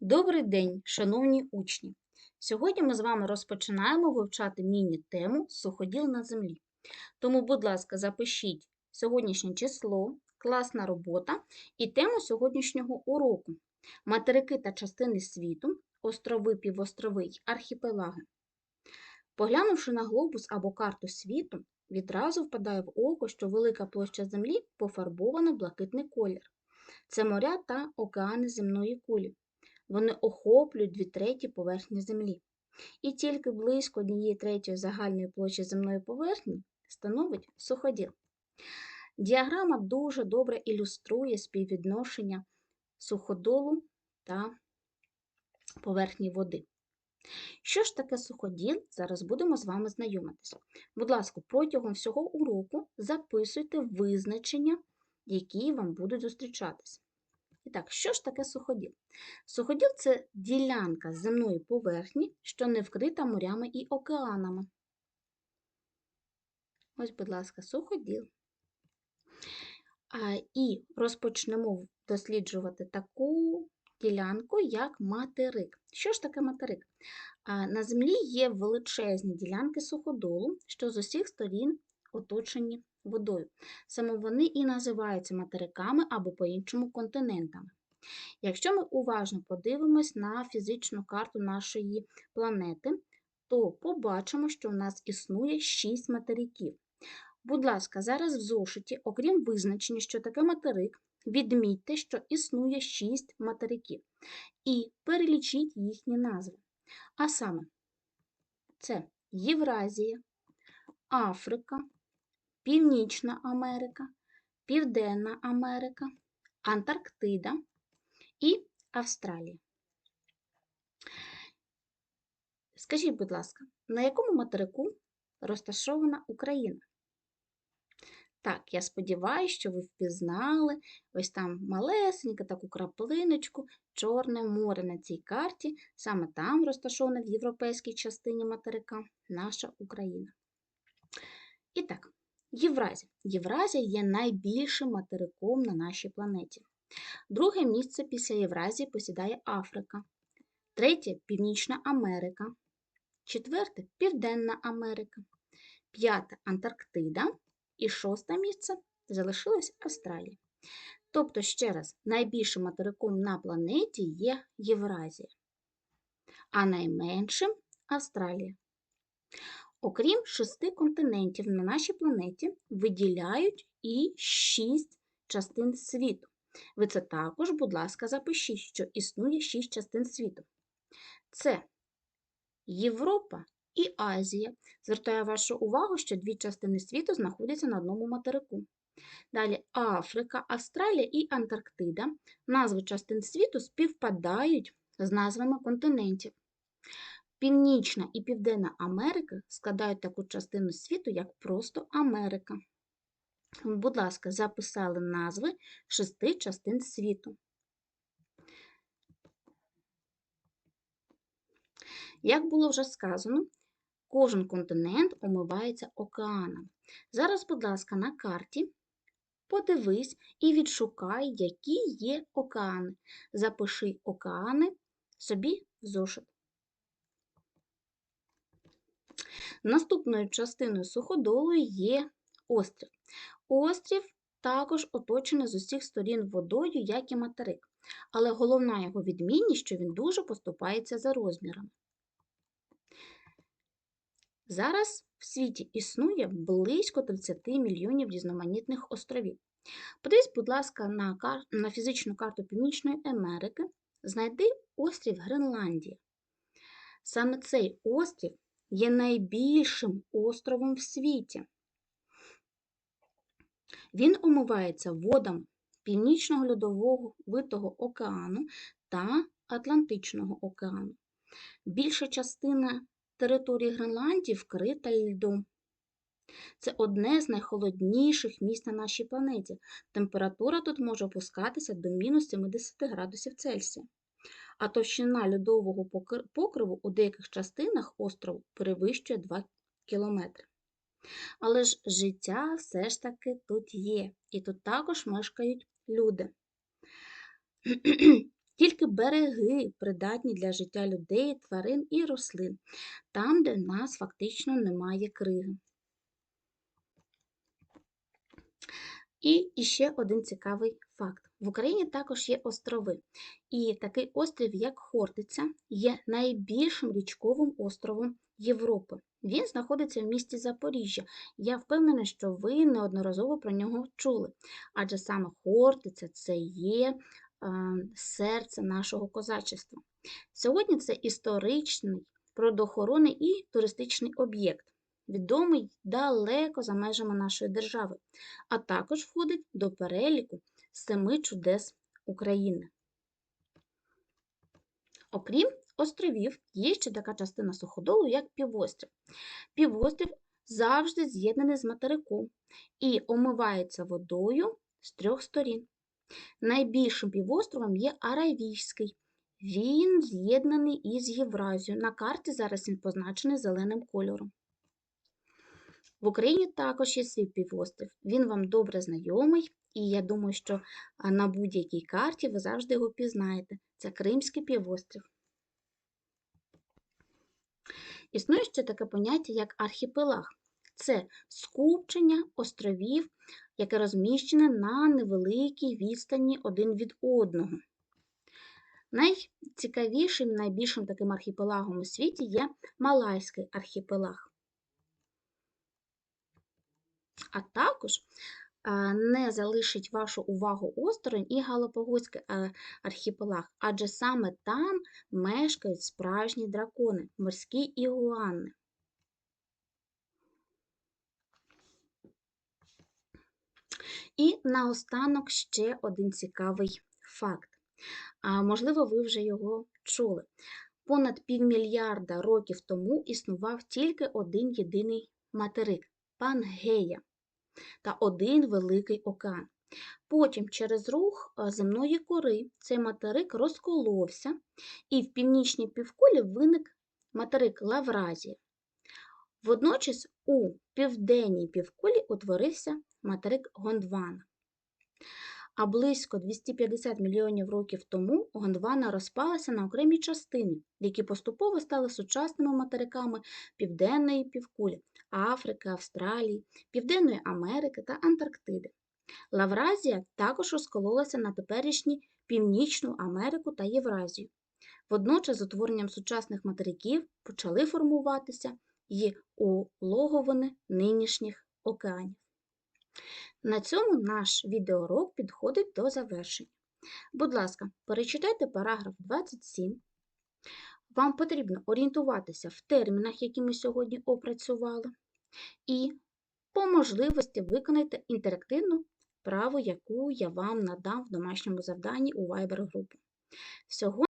Добрий день, шановні учні! Сьогодні ми з вами розпочинаємо вивчати міні-тему Суходіл на землі. Тому, будь ласка, запишіть сьогоднішнє число, класна робота і тему сьогоднішнього уроку материки та частини світу, острови, півострови й архіпелаги. Поглянувши на глобус або карту світу, відразу впадає в око, що велика площа Землі пофарбована в блакитний колір. Це моря та океани земної кулі. Вони охоплюють дві треті поверхні Землі. І тільки близько однієї третьої загальної площі земної поверхні становить суходіл. Діаграма дуже добре ілюструє співвідношення суходолу та поверхні води. Що ж таке суходіл? Зараз будемо з вами знайомитися. Будь ласка, протягом всього уроку записуйте визначення, які вам будуть зустрічатися. І так, що ж таке суходіл? Суходіл це ділянка земної поверхні, що не вкрита морями і океанами. Ось, будь ласка, суходіл. І розпочнемо досліджувати таку ділянку, як материк. Що ж таке материк? На землі є величезні ділянки суходолу, що з усіх сторін оточені водою. Саме вони і називаються материками або по-іншому континентами. Якщо ми уважно подивимось на фізичну карту нашої планети, то побачимо, що у нас існує 6 материків. Будь ласка, зараз в зошиті, окрім визначення, що таке материк, відмітьте, що існує 6 материків. І перелічіть їхні назви. А саме, це Євразія, Африка, Північна Америка, Південна Америка, Антарктида і Австралія. Скажіть, будь ласка, на якому материку розташована Україна? Так, я сподіваюся, що ви впізнали ось там малесеньку таку краплиночку, Чорне море на цій карті. Саме там розташована в європейській частині материка наша Україна. І так, Євразія. Євразія є найбільшим материком на нашій планеті. Друге місце після Євразії посідає Африка. Третє Північна Америка. Четверте Південна Америка. П'яте Антарктида. І шосте місце залишилась Австралія. Тобто, ще раз, найбільшим материком на планеті є Євразія, а найменшим Австралія. Окрім шести континентів на нашій планеті виділяють і шість частин світу. Ви це також, будь ласка, запишіть, що існує шість частин світу. Це Європа і Азія. Звертаю вашу увагу, що дві частини світу знаходяться на одному материку. Далі Африка, Австралія і Антарктида. Назви частин світу співпадають з назвами континентів. Північна і Південна Америка складають таку частину світу, як просто Америка. Будь ласка, записали назви шести частин світу. Як було вже сказано, кожен континент омивається океаном. Зараз, будь ласка, на карті подивись і відшукай, які є океани. Запиши океани собі в зошит. Наступною частиною суходолу є острів. Острів також оточений з усіх сторін водою, як і материк. Але головна його відмінність, що він дуже поступається за розмірами. Зараз в світі існує близько 30 мільйонів різноманітних островів. Подивись, будь ласка, на, кар... на фізичну карту Північної Америки, знайди острів Гренландія. Саме цей острів є найбільшим островом в світі. Він омивається водами Північного льодового Витого океану та Атлантичного океану. Більша частина території Гренландії вкрита льдом. Це одне з найхолодніших місць на нашій планеті. Температура тут може опускатися до мінус 70 градусів Цельсія а товщина льодового покриву у деяких частинах острову перевищує 2 км. Але ж життя все ж таки тут є, і тут також мешкають люди. Тільки береги придатні для життя людей, тварин і рослин, там, де в нас фактично немає криги. І іще один цікавий факт. В Україні також є острови. І такий острів, як Хортиця, є найбільшим річковим островом Європи. Він знаходиться в місті Запоріжжя. Я впевнена, що ви неодноразово про нього чули. Адже саме Хортиця це є е, серце нашого козачества. Сьогодні це історичний, природоохоронний і туристичний об'єкт, відомий далеко за межами нашої держави, а також входить до переліку семи чудес України. Окрім островів, є ще така частина суходолу, як півострів. Півострів завжди з'єднаний з материком і омивається водою з трьох сторін. Найбільшим півостровом є Аравійський. Він з'єднаний із Євразією. На карті зараз він позначений зеленим кольором. В Україні також є свій півострів. Він вам добре знайомий, і я думаю, що на будь-якій карті ви завжди його пізнаєте. Це Кримський півострів. Існує ще таке поняття, як архіпелаг. Це скупчення островів, яке розміщене на невеликій відстані один від одного. Найцікавішим, найбільшим таким архіпелагом у світі є Малайський архіпелаг. А також не залишить вашу увагу осторонь і Галапагоський архіпелаг, адже саме там мешкають справжні дракони, морські ігуани. І наостанок ще один цікавий факт. Можливо, ви вже його чули. Понад півмільярда років тому існував тільки один єдиний материк Пангея та один великий океан. Потім через рух земної кори цей материк розколовся, і в північній півкулі виник материк Лавразія. Водночас у південній півкулі утворився материк Гондвана. А близько 250 мільйонів років тому Гондвана розпалася на окремі частини, які поступово стали сучасними материками Південної півкулі Африки, Австралії, Південної Америки та Антарктиди. Лавразія також розкололася на теперішні Північну Америку та Євразію. Водночас, з утворенням сучасних материків почали формуватися і улоговини нинішніх океанів. На цьому наш відеоурок підходить до завершення. Будь ласка, перечитайте параграф 27. Вам потрібно орієнтуватися в термінах, які ми сьогодні опрацювали, і по можливості виконайте інтерактивну вправу, яку я вам надам в домашньому завданні у Viber групу. Всього